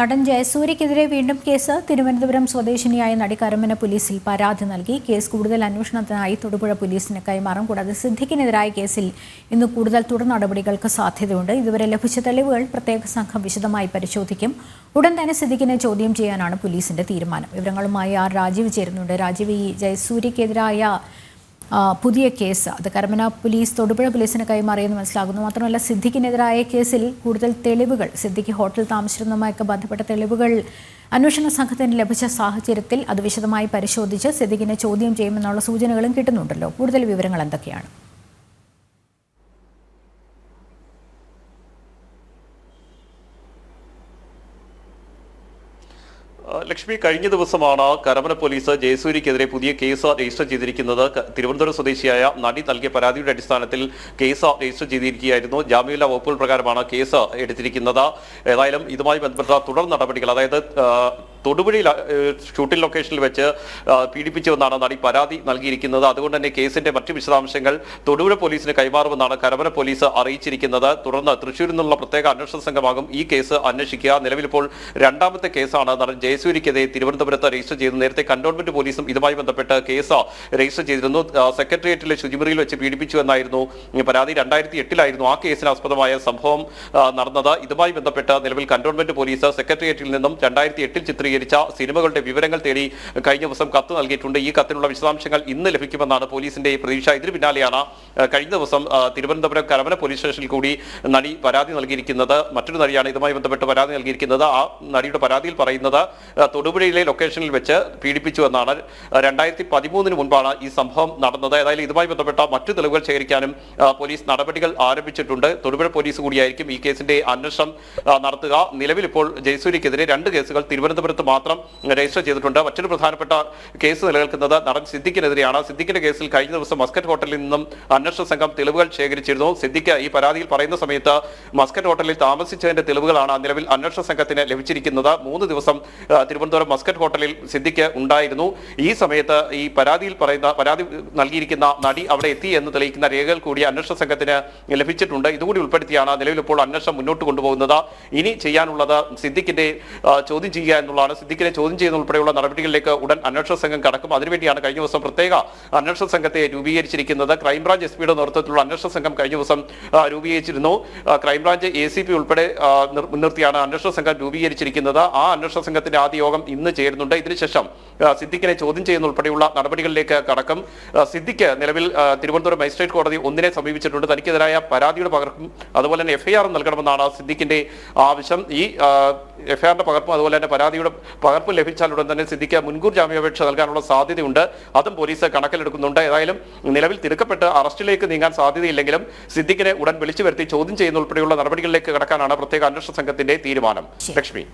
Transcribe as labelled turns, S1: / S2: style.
S1: നടൻ ജയസൂര്യക്കെതിരെ വീണ്ടും കേസ്. തിരുവനന്തപുരം സ്വദേശിനിയായ നടി കരമന പോലീസിൽ പരാതി നൽകി. കേസ് കൂടുതൽ അന്വേഷണത്തിനായി തൊടുപുഴ പോലീസിന് കൈമാറും. കൂടാതെ സിദ്ദിഖിനെതിരായ കേസിൽ ഇന്ന് കൂടുതൽ തുടർ നടപടികൾക്ക് സാധ്യതയുണ്ട്. ഇതുവരെ ലഭിച്ച തെളിവുകൾ പ്രത്യേക സംഘം വിശദമായി പരിശോധിക്കും. ഉടൻ തന്നെ സിദ്ദിഖിനെ ചോദ്യം ചെയ്യാനാണ് പോലീസിന്റെ തീരുമാനം. വിവരങ്ങളുമായി ആർ രാജീവ് ചേരുന്നുണ്ട്. രാജീവ് ഈ ജയസൂര്യക്കെതിരായ പുതിയ കേസ്. അത് കരമന പോലീസ് തൊടുപുഴ പോലീസിന് കൈമാറിയെന്ന് മനസ്സിലാകുന്നു. മാത്രമല്ല സിദ്ദിഖിനെതിരായ കേസിൽ കൂടുതൽ തെളിവുകൾ സിദ്ദിഖ് ഹോട്ടൽ താമസിച്ചിരുന്നതുമായൊക്കെ ബന്ധപ്പെട്ട തെളിവുകൾ അന്വേഷണ സംഘത്തിന് ലഭിച്ച സാഹചര്യത്തിൽ അത് വിശദമായി പരിശോധിച്ച് സിദ്ദിഖിനെ ചോദ്യം ചെയ്യുമെന്നുള്ള സൂചനകളും കിട്ടുന്നുണ്ടല്ലോ. കൂടുതൽ വിവരങ്ങൾ എന്തൊക്കെയാണ്?
S2: ലക്ഷ്മി കഴിഞ്ഞ ദിവസമാണ് കരമന പോലീസ് ജയസൂര്യക്കെതിരെ പുതിയ കേസ് രജിസ്റ്റർ ചെയ്തിരിക്കുന്നത്. തിരുവനന്തപുരം സ്വദേശിയായ നടി നൽകിയ പരാതിയുടെ അടിസ്ഥാനത്തിൽ കേസ് രജിസ്റ്റർ ചെയ്തിരിക്കുകയായിരുന്നു. ജാമ്യമില്ല വകുപ്പുകൾ പ്രകാരമാണ് കേസ് എടുത്തിരിക്കുന്നത്. ഏതായാലും ഇതുമായി ബന്ധപ്പെട്ട തുടർ നടപടികൾ അതായത് തൊടുപുഴയിൽ ഷൂട്ടിംഗ് ലൊക്കേഷനിൽ വെച്ച് പീഡിപ്പിച്ചുവെന്നാണ് നടി പരാതി നൽകിയിരിക്കുന്നത്. അതുകൊണ്ട് തന്നെ കേസിന്റെ മറ്റു വിശദാംശങ്ങൾ തൊടുപുഴ പോലീസിന് കൈമാറുമെന്നാണ് കരമന പോലീസ് അറിയിച്ചിരിക്കുന്നത്. തുടർന്ന് തൃശൂരിൽ നിന്നുള്ള പ്രത്യേക അന്വേഷണ സംഘമാകും ഈ കേസ് അന്വേഷിക്കുക. നിലവിലിപ്പോൾ രണ്ടാമത്തെ കേസാണ് നടൻ ജയസൂര്യക്കെതിരെ തിരുവനന്തപുരത്ത് രജിസ്റ്റർ ചെയ്തത് നേരത്തെ കന്റോൺമെന്റ് പോലീസും ഇതുമായി ബന്ധപ്പെട്ട് കേസ് രജിസ്റ്റർ ചെയ്തിരുന്നു. സെക്രട്ടേറിയറ്റിലെ ശുചിമുറിയിൽ വെച്ച് പീഡിപ്പിച്ചു എന്നായിരുന്നു പരാതി. രണ്ടായിരത്തി എട്ടിലായിരുന്നു ആ കേസിന് ആസ്പദമായ സംഭവം നടന്നത്. ഇതുമായി ബന്ധപ്പെട്ട് നിലവിൽ കന്റോൺമെന്റ് പോലീസ് സെക്രട്ടേറിയറ്റിൽ നിന്നും രണ്ടായിരത്തി എട്ടിൽ ചിത്രീകരിച്ച സിനിമകളുടെ വിവരങ്ങൾ തേടി കഴിഞ്ഞ ദിവസം കത്ത് നൽകിയിട്ടുണ്ട്. ഈ കത്തിനുള്ള വിശദാംശങ്ങൾ ഇന്ന് ലഭിക്കുമെന്നാണ് പോലീസിന്റെ പ്രതീക്ഷ. ഇതിന് പിന്നാലെയാണ് കഴിഞ്ഞ ദിവസം തിരുവനന്തപുരം കരമന പോലീസ് സ്റ്റേഷനിൽ കൂടി നടി പരാതി നൽകിയിരിക്കുന്നത്. മറ്റൊരു നടിയാണ് ഇതുമായി ബന്ധപ്പെട്ട് പരാതി നൽകിയിരിക്കുന്നത്. ആ നടിയുടെ പരാതിയിൽ പറയുന്നത് തൊടുപുഴയിലെ ലൊക്കേഷനിൽ വെച്ച് പീഡിപ്പിച്ചു എന്നാണ്. രണ്ടായിരത്തി പതിമൂന്നിന് മുൻപാണ് ഈ സംഭവം നടന്നത്. ഏതായാലും ഇതുമായി ബന്ധപ്പെട്ട മറ്റു തെളിവുകൾ ശേഖരിക്കാനും പോലീസ് നടപടികൾ ആരംഭിച്ചിട്ടുണ്ട്. തൊടുപുഴ പോലീസ് കൂടിയായിരിക്കും ഈ കേസിന്റെ അന്വേഷണം നടത്തുക. നിലവിൽ ഇപ്പോൾ ജയസൂര്യക്കെതിരെ രണ്ട് കേസുകൾ തിരുവനന്തപുരത്ത് മാത്രം രജിസ്റ്റർ ചെയ്തിട്ടുണ്ട്. മറ്റൊരു പ്രധാനപ്പെട്ട കേസ് നിലനിൽക്കുന്നത് നടൻ സിദ്ദിഖിനെതിരെയാണ്. സിദ്ദിഖിന്റെ കേസിൽ കഴിഞ്ഞ ദിവസം മസ്കറ്റ് ഹോട്ടലിൽ നിന്നും അന്വേഷണ സംഘം തെളിവുകൾ ശേഖരിച്ചിരുന്നു. സിദ്ദിഖ് ഈ പരാതിയിൽ പറയുന്ന സമയത്ത് മസ്കറ്റ് ഹോട്ടലിൽ താമസിച്ചതിന്റെ തെളിവുകളാണ് നിലവിൽ അന്വേഷണ സംഘത്തിന് ലഭിച്ചിരിക്കുന്നത്. മൂന്ന് ദിവസം തിരുവനന്തപുരം മസ്കറ്റ് ഹോട്ടലിൽ സിദ്ദിഖ് ഉണ്ടായിരുന്നു. ഈ സമയത്ത് ഈ പരാതിയിൽ പറയുന്ന പരാതി നൽകിയിരിക്കുന്ന നടി അവിടെ എത്തി എന്ന് തെളിയിക്കുന്ന രേഖകൾ കൂടി അന്വേഷണ സംഘത്തിന് ലഭിച്ചിട്ടുണ്ട്. ഇതുകൂടി ഉൾപ്പെടുത്തിയാണ് നിലവിൽ ഇപ്പോൾ അന്വേഷണം മുന്നോട്ട് കൊണ്ടുപോകുന്നത്. ഇനി ചെയ്യാനുള്ളത് സിദ്ദിഖിന്റെ ചോദ്യം ചെയ്യുക എന്നുള്ളതാണ്. സിദ്ദിഖിനെ ചോദ്യം ചെയ്യുന്ന ഉൾപ്പെടെയുള്ള നടപടികളിലേക്ക് ഉടൻ അന്വേഷണ സംഘം കടക്കും. അതിനുവേണ്ടിയാണ് കഴിഞ്ഞ ദിവസം പ്രത്യേക അന്വേഷണ സംഘത്തെ രൂപീകരിച്ചിരിക്കുന്നത്. ക്രൈംബ്രാഞ്ച് എസ് പിയുടെ നേതൃത്വത്തിലുള്ള അന്വേഷണ സംഘം കഴിഞ്ഞ ദിവസം രൂപീകരിച്ചിരുന്നു. Crime branch A C P ഉൾപ്പെടെ മുൻനിർത്തിയാണ് അന്വേഷണ സംഘം രൂപീകരിച്ചിരിക്കുന്നത്. ആ അന്വേഷണ സംഘത്തിന്റെ ആദ്യ യോഗം ഇന്ന് ചേരുന്നുണ്ട്. ഇതിനുശേഷം സിദ്ദിഖിനെ ചോദ്യം ചെയ്യുന്ന ഉൾപ്പെടെയുള്ള നടപടികളിലേക്ക് കടക്കും. സിദ്ദിഖ് നിലവിൽ തിരുവനന്തപുരം മജിസ്ട്രേറ്റ് കോടതി ഒന്നിനെ സമീപിച്ചിട്ടുണ്ട്. തനിക്കെതിരായ പരാതിയുടെ പകർപ്പും അതുപോലെ തന്നെ എഫ്ഐആറും നൽകണമെന്നാണ് സിദ്ദിഖിന്റെ ആവശ്യം. ഈ എഫ്ഐആറിന്റെ പകർപ്പും അതുപോലെ തന്നെ പരാതിയുടെ പകർപ്പ് ലഭിച്ചാൽ ഉടൻ തന്നെ സിദ്ദിഖ് മുൻകൂർ ജാമ്യാപേക്ഷ നൽകാനുള്ള സാധ്യതയുണ്ട്. അതും പോലീസ് കണക്കിലെടുക്കുന്നുണ്ട്. ഏതായാലും നിലവിൽ തിരുക്കപ്പെട്ട് അറസ്റ്റിലേക്ക് നീങ്ങാൻ സാധ്യതയില്ലെങ്കിലും സിദ്ദിഖിനെ ഉടൻ വിളിച്ചു വരുത്തി ചോദ്യം ചെയ്യുന്ന ഉൾപ്പെടെയുള്ള നടപടികളിലേക്ക് കടക്കാനാണ് പ്രത്യേക അന്വേഷണ സംഘത്തിന്റെ തീരുമാനം. ലക്ഷ്മി.